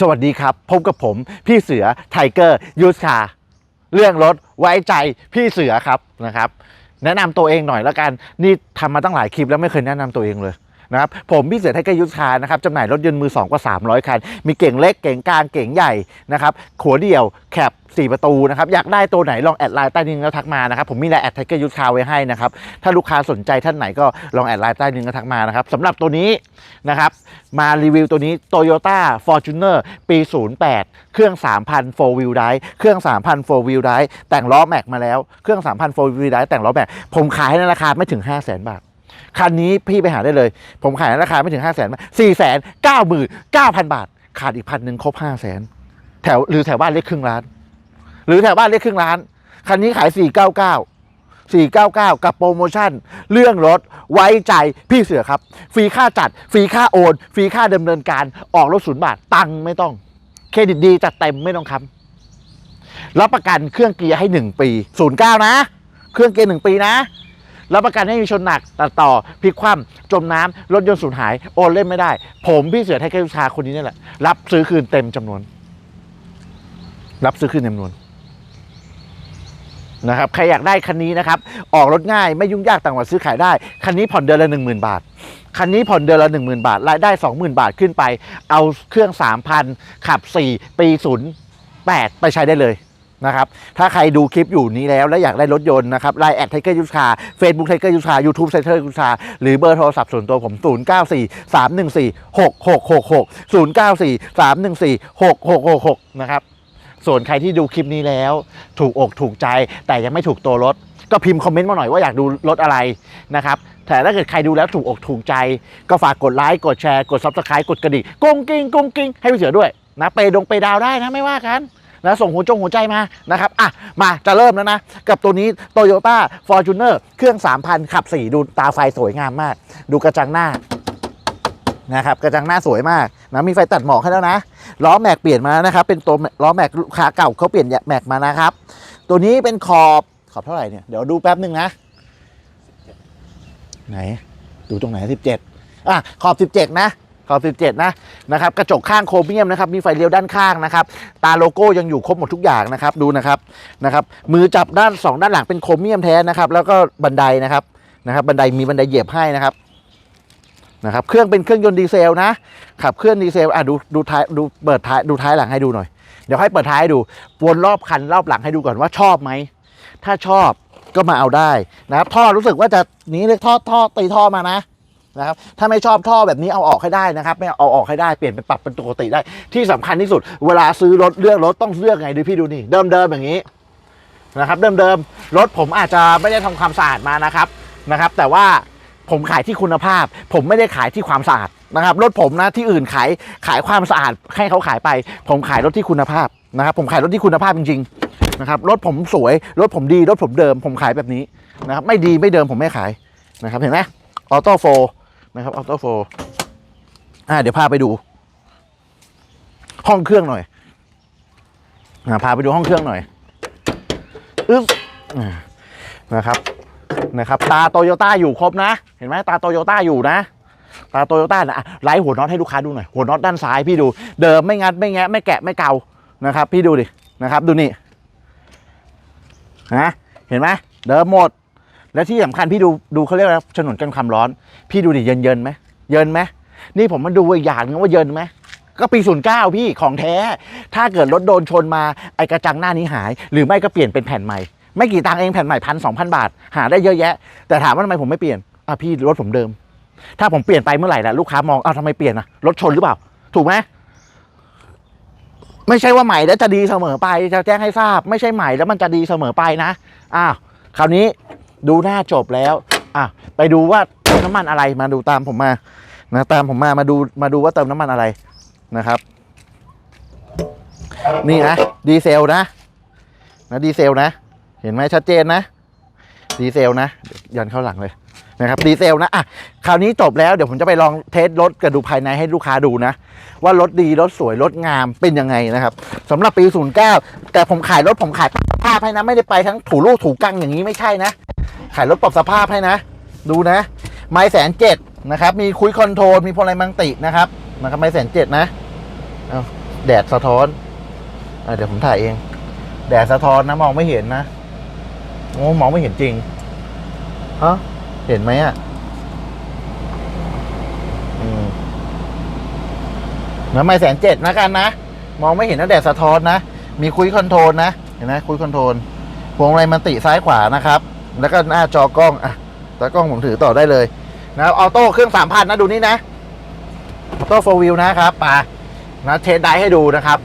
สวัสดีครับ พบกับผมพี่เสือไทเกอร์ยูสคาเรื่องรถไว้ใจพี่เสือครับนะครับ แนะนำตัวเองหน่อยแล้วกัน นี่ทำมาตั้งหลายคลิปแล้วไม่เคยแนะนำตัวเองเลย นะครับผมพี่เสือไทเกอร์ยูสคานะครับจำหน่ายรถยนต์มือ 2 กว่า 300 คัน มีเก่งเล็กเก่งกลางเก่งใหญ่นะครับขัวเดี่ยวแคป4ประตูนะครับอยากได้ตัวไหนลองแอดไลน์ใต้นิ้งแล้วทักมานะครับผมมีไลน์แอดไทเกอร์ยูสคาไว้ให้นะครับถ้าลูกค้าสนใจท่านไหนก็ลองแอดไลน์ใต้นิ้งแล้วทักมานะครับสำหรับตัวนี้นะครับมารีวิวตัวนี้ Toyota Fortuner ปี 08 เครื่อง 3,000 4 wheel drive เครื่อง 3,000 4 wheel drive แต่งล้อแม็กมาแล้วเครื่อง 3,000 4 wheel drive แต่งล้อแม็กผมขายในราคาไม่ถึง 5 0 0 0 0 0 บาท คันนี้พี่ไปหาได้เลย ผมขายราคาไม่ถึง5 0 0 0 0 0บาท4 9 9 0 0 0บาท ขาดอีกพันหนึ่งครบ5 0 0 0 0 0แถวหรือแถวบ้านเรียกครึ่งล้าน หรือแถวบ้านเรียกครึ่งล้าน คันนี้ขาย499 499 กับโปรโมชั่น เรื่องรถไว้ใจพี่เสือครับ ฟรีค่าจัด ฟรีค่าโอน ฟรีค่าดำเนินการออกรถศูนย์บาท ตังไม่ต้อง เครดิตดีจัดเต็มไม่ต้องค้ำรับประกันเครื่องเกียร์ให้ 1 ปี 09 นะ เครื่องเกียร์ 1 ปีนะ รับประกันให้มีชนหนักตัดต่อพลิกคว่ำจมน้ำรถยนต์สูญหาย โอนเล่นไม่ได้ ผมพี่เสือไทยก้วชาคนนี้นี่แหละ รับซื้อคืนเต็มจำนวน รับซื้อคืนเต็มจำนวนนะครับใครอยากได้คันนี้นะครับ ออกรถง่ายไม่ยุ่งยากต่างหวัดซื้อขายได้ คันนี้ผ่อนเดือนละ 1 0,000 บาท คันนี้ผ่อนเดือนละ 1 0,000 บาท รายได้ 20,000 บาทขึ้นไป เอาเครื่อง 3,000 ขับ 4 ปี 08 ไปใช้ได้เลย นะครับ ถ้าใครดูคลิปอยู่นี้แล้ว และอยากได้รถยนต์นะครับไลน์แอดไทเกอร์ยูสคาเฟซบุ๊กไทเกอร์ยูสคายูทูบไทเกอร์ยูสคาหรือเบอร์โทรศัพท์ส่วนตัวผม 0 9 4 3 1 4 6 6 6 6 0 9 4 3 1 4 6 6 6 6 นะครับ ส่วนใครที่ดูคลิปนี้แล้ว ถูกอกถูกใจแต่ยังไม่ถูกตัวรถ ก็พิมพ์คอมเมนต์มาหน่อยว่าอยากดูรถอะไรนะครับแต่ถ้าเกิดใครดูแล้วถูกอกถูกใจ ก็ฝากกดไลค์กดแชร์กดซับสไครต์กดกระดิ่งกุ้งกิ้งกุ้งกิ้งให้พี่เสือด้วยนะเปย์ดงเปย์ดาวได้นะไม่ว่ากัน นะส่งหัวจงหัวใจมานะครับอะมาจะเริ่มแล้วนะ กับตัวนี้ Toyota Fortuner เครื่อง 3,000 ขับ 4 ดูตาไฟสวยงามมาก ดูกระจังหน้านะครับกระจังหน้าสวยมากนะมีไฟตัดหมอกให้แล้วนะล้อแม็กเปลี่ยนมานะครับ เป็นตัวล้อแม็กลูกค้าเก่าเขาเปลี่ยนแม็กมานะครับ ตัวนี้เป็นขอบขอบเท่าไหร่เนี่ยเดี๋ยวดูแป๊บหนึ่งนะไหน ดูตรงไหนสิบเจ็ดอะขอบสิบเจ็ดนะ ขอบสิบเจ็ดนะนะครับกระจกข้างโครเมียมนะครับมีไฟเลี้ยวด้านข้างนะครับตาโลโก้ยังอยู่ครบหมดทุกอย่างนะครับดูนะครับนะครับมือจับด้านสองด้านหลังเป็นโครเมียมแท้นะครับแล้วก็บันไดนะครับนะครับบันไดมีบันไดเหยียบให้นะครับนะครับเครื่องเป็นเครื่องยนต์ดีเซลนะขับเคลื่อนดีเซลอะดูดูท้ายดูเปิดท้ายดูท้ายหลังให้ดูหน่อย เดี๋ยวให้เปิดท้ายให้ดูวนรอบคันรอบหลังให้ดูก่อนว่าชอบไหมถ้าชอบก็มาเอาได้นะครับท่อรู้สึกว่าจะนี้เลยท่อท่อตีท่อมานะ นะครับถ้าไม่ชอบท่อแบบนี้เอาออกให้ได้นะครับ ไม่เอาออกให้ได้เปลี่ยนเป็นปรับเป็นปกติได้ ที่สำคัญที่สุด เวลาซื้อรถเลือกรถต้องเลือกไงดูพี่ดูนี่เดิมเดิมอย่างนี้นะครับ เดิมเดิมรถผมอาจจะไม่ได้ทำความสะอาดมานะครับนะครับ แต่ว่าผมขายที่คุณภาพ ผมไม่ได้ขายที่ความสะอาดนะครับรถผมนะที่อื่นขายขายความสะอาดให้เขาขายไป ผมขายรถที่คุณภาพนะครับ ผมขายรถที่คุณภาพจริง ๆนะครับรถผมสวยรถผมดีรถผมเดิม ผมขายแบบนี้นะครับไม่ดีไม่เดิมผมไม่ขายนะครับเห็นไหมออโต้โฟ นะครับออโต้โฟอ่าเดี๋ยวพาไปดู ห้องเครื่องหน่อยอ่าพาไปดูห้องเครื่องหน่อยอึ๊บอ่านะครับนะครับ ตาโตโยต้าอยู่ครบนะ เห็นไหมตาโตโยต้าอยู่นะตาโตโยต้านะอะไล่หัวน็อตให้ลูกค้าดูหน่อย หัวน็อตด้านซ้ายพี่ดู เดิมไม่งัดไม่แงะไม่แกะไม่เกานะครับ พี่ดูดินะครับ ดูนี่นะเห็นไหมเดิมหมด และที่สำคัญพี่ดูดูเขาเรียกอะไรฉนวนกันความร้อน พี่ดูดิเย็นเย็นไหมเย็นไหมนี่ผมมาดูอีกอย่างนึงว่าเย็นไหมก็ปีศูนย์เก้าพี่ของแท้ ถ้าเกิดรถโดนชนมาไอกระจังหน้านี้หาย หรือไม่ก็เปลี่ยนเป็นแผ่นใหม่ ไม่กี่ตังค์เองแผ่นใหม่พันสองพันบาท หาได้เยอะแยะ แต่ถามว่าทำไมผมไม่เปลี่ยนอะพี่รถผมเดิม ถ้าผมเปลี่ยนไปเมื่อไหร่ละลูกค้ามองอ้าวทำไมเปลี่ยนอะรถชนหรือเปล่า ถูกไหมไม่ใช่ว่าใหม่แล้วจะดีเสมอไปจะแจ้งให้ทราบ ไม่ใช่ใหม่แล้วมันจะดีเสมอไปนะอ้าวคราวนี้ ดูหน้าจบแล้วอะไปดูว่าเติมน้ำมันอะไรมาดูตามผมมานะตามผมมามาดูมาดูว่าเติมน้ำมันอะไรนะครับ นี่นะดีเซลนะนะดีเซลนะ เห็นไหมชัดเจนนะ ดีเซลนะยวยันเข้าหลังเลย นะครับดีเซลนะอะคราวนี้จบแล้วเดี๋ยวผมจะไปลองเทสรถกับดูภายในให้ลูกค้าดูนะ ว่ารถดีรถสวยรถงามเป็นยังไงนะครับสำหรับปี 09 แต่ผมขายรถผมขายปรับสภาพให้นะไม่ได้ไปทั้งถูรูถูกังอย่างนี้ไม่ใช่นะ ขายรถปรับสภาพให้นะ ดูนะ ไม้แสนเจ็ดนะครับมีคุยคอนโทรลมีพลไมังตินะครับนะครับไม้แสนเจ็ดนะเอาแดดสะท้อนอเดี๋ยวผมถ่ายเอง แดดสะท้อนนะมองไม่เห็นนะโอ้มองไม่เห็นจริงฮะ เห็นไหมอะน้ำไม่แสนเจ็ดนะกันนะ มองไม่เห็นนะแดดสะท้อนนะ มีคุยคอนโทรลนะ เห็นไหมคุยคอนโทรลพวงมาลัยมันติซ้ายขวานะครับ แล้วก็หน้าจอกล้องอะตากล้องผมถือต่อได้เลยนะครับออโต้เครื่องสามพันนะดูนี่นะออโต้โฟวิวนะครับป่านะเทสได้ให้ดูนะครับ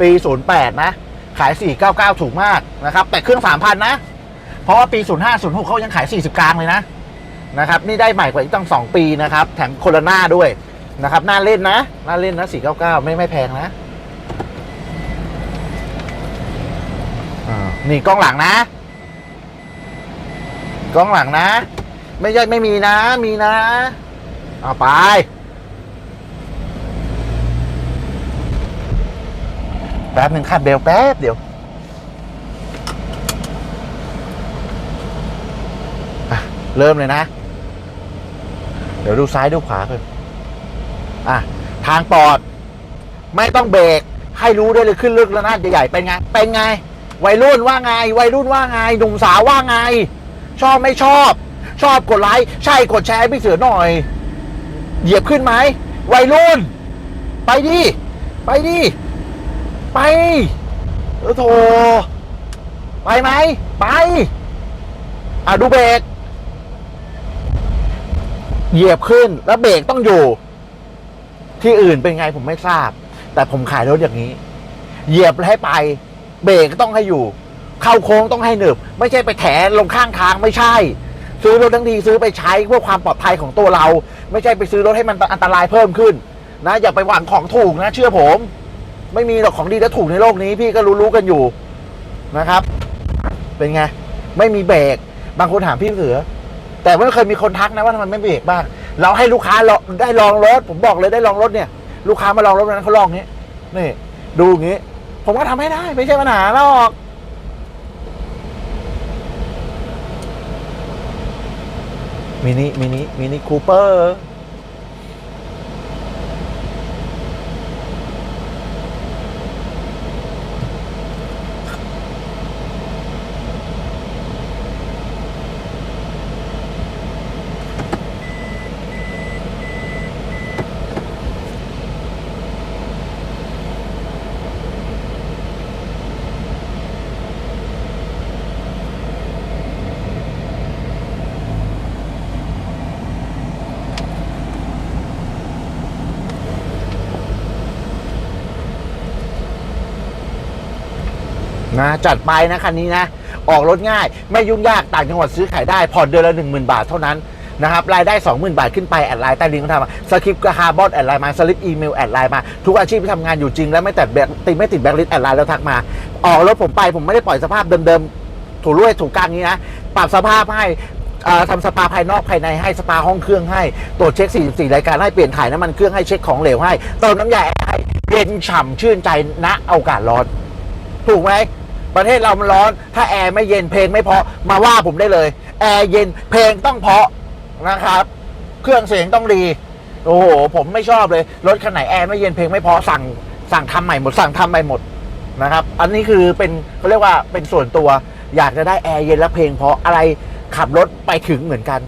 ปี 08 นะ ขาย 499 ถูกมากนะครับ แต่เครื่อง 3,000 นะ เพราะว่าปี 05 06 เขายังขาย 40 กลางเลยนะ นะครับนี่ได้ใหม่กว่าอีกตั้ง 2 ปีนะครับ แถมโคโรนาด้วยนะครับน่าเล่นนะน่าเล่นนะ 499 ไม่ไม่แพงนะนี่กล้องหลังนะ กล้องหลังนะ ไม่ใช่ไม่มีนะ มีนะเอาไปแป๊บหนึ่งคาดเบลแป๊บเดียวเริ่มเลยนะ เดี๋ยวดูซ้ายดูขวาก่อนอะทางปลอด ไม่ต้องเบรกให้รู้ได้เลยขึ้นลึกแล้วนะใหญ่ๆเป็นไง เป็นไง วัยรุ่นว่าไง วัยรุ่นว่าไง หนุ่มสาวว่าไง ชอบไม่ชอบ ชอบกดไลค์ใช่กดแชร์พี่เสือหน่อย เหยียบขึ้นไหมวัยรุ่น ไปดิ ไปดิ ไปเออโถไปไหม ไป อะดูเบรก เหยียบขึ้นแล้วเบรกต้องอยู่ ที่อื่นเป็นไงผมไม่ทราบ แต่ผมขายรถอย่างนี้ เหยียบให้ไป เบรกต้องให้อยู่ เข้าโค้งต้องให้หนึบ ไม่ใช่ไปแถลงข้างทางไม่ใช่ ซื้อรถทั้งทีซื้อไปใช้เพื่อความปลอดภัยของตัวเรา ไม่ใช่ไปซื้อรถให้มันอันตรายเพิ่มขึ้น นะอย่าไปหวังของถูกนะ เชื่อผม ไม่มีหรอกของดีและถูกในโลกนี้ พี่ก็รู้ๆกันอยู่นะครับ เป็นไงไม่มีเบรกบางคนถามพี่เสือ แต่ไม่เคยมีคนทักนะว่าทำไมไม่เบรกบ้าง เราให้ลูกค้าลองได้ลองรถ ผมบอกเลยได้ลองรถเนี่ย ลูกค้ามาลองรถนั้นเขาลองนี้นี่ ดูงี้ ผมก็ทำให้ได้ไม่ใช่ปัญหาหรอกมินิมินิมินิคูเปอร์ นะจัดไปนะคันนี้นะ ออกรถง่าย ไม่ยุ่งยากต่างจังหวัดซื้อขายได้ผ่อนเดือนละ 1 0,000 บาทเท่านั้นนะครับรายได้ 20,000 บาทขึ้นไป แอดไลน์ใต้ลิงก์เขาทำมาสคริปต์คาร์บอนแอดไลน์มาสลิปอีเมลแอดไลน์มาทุกอาชีพที่ทำงานอยู่จริง แล้วไม่แต่แบกติดไม่ติดแบงค์ลิสแอดไลน์แล้วทักมา ออกรถผมไปผมไม่ได้ปล่อยสภาพเดิมๆถูรุ่ยถูกกลางนี้นะปรับสภาพให้ทำสปาภายนอกภายในให้สปาห้องเครื่องให้ ตรวจเช็ค 44 รายการให้เปลี่ยนถ่ายน้ำมันเครื่องให้เช็คของเหลวให้เติมน้ำยาให้เย็นฉ่ำชื่นใจณโอกาสร้อนถูกไหม ประเทศเรามันร้อน ถ้าแอร์ไม่เย็นเพลงไม่เพราะมาว่าผมได้เลย แอร์เย็นเพลงต้องเพราะนะครับ เครื่องเสียงต้องดี โอ้โห ผมไม่ชอบเลย รถคันไหนแอร์ไม่เย็นเพลงไม่เพราะสั่งสั่งทำใหม่หมดสั่งทำใหม่หมดนะครับ อันนี้คือเป็นเขาเรียกว่าเป็นส่วนตัว อยากจะได้แอร์เย็นและเพลงเพราะอะไรขับรถไปถึงเหมือนกัน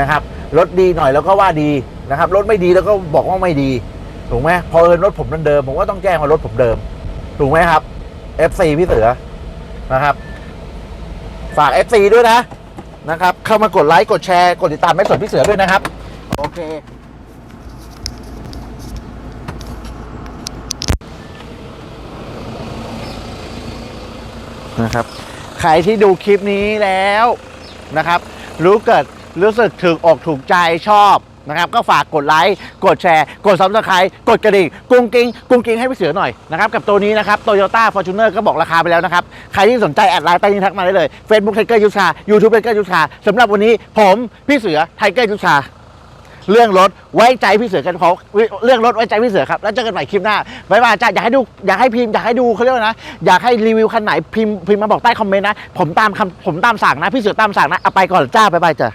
นะครับ รถดีหน่อยแล้วก็ว่าดีนะครับ รถไม่ดีแล้วก็บอกว่าไม่ดี ถูกไหมพอเอินรถผมเดิมผมก็ต้องแจ้งว่ารถผมเดิม ถูกไหมครับ FC พี่เสือ นะครับ ฝาก FC ด้วยนะนะครับ เข้ามากดไลค์กดแชร์กดติดตามไม่สนพี่เสือด้วยนะครับ โอเค นะครับ ใครที่ดูคลิปนี้แล้วนะครับ รู้เกิดรู้สึกถึกอกถูกใจชอบ นะครับก็ฝากกดไลค์กดแชร์ กดซับสไครต์กดกระดิ่งกุ้งกิ้งกุ้งกิ้งให้พี่เสือหน่อยนะครับกับตัวนี้นะครับโตโยต้าฟอร์จูเนอร์ก็บอกราคาไปแล้วนะครับ ใครที่สนใจแอดไลน์ใต้นี้ทักมาได้เลย Facebook ไทเกอร์ยูชา YouTube ไทเกอร์ยูชาสำหรับวันนี้ผมพี่เสือไทเกอร์ยูชาเรื่องรถไว้ใจพี่เสือกันเขาเรื่องรถไว้ใจพี่เสือครับ แล้วเจอกันใหม่คลิปหน้าบ๊ายบายจ้าอยากให้ดูอยากให้พิมพ์อยากให้ดูเขาเรียกว่านะอยากให้รีวิวคันไหนพิมพ์พิมพ์มาบอกใต้คอมเมนต์นะผมตามคำผมตามสั่งนะพี่เสือตามสั่งนะเอาไปก่อนจ้าบ๊ายบายจ้า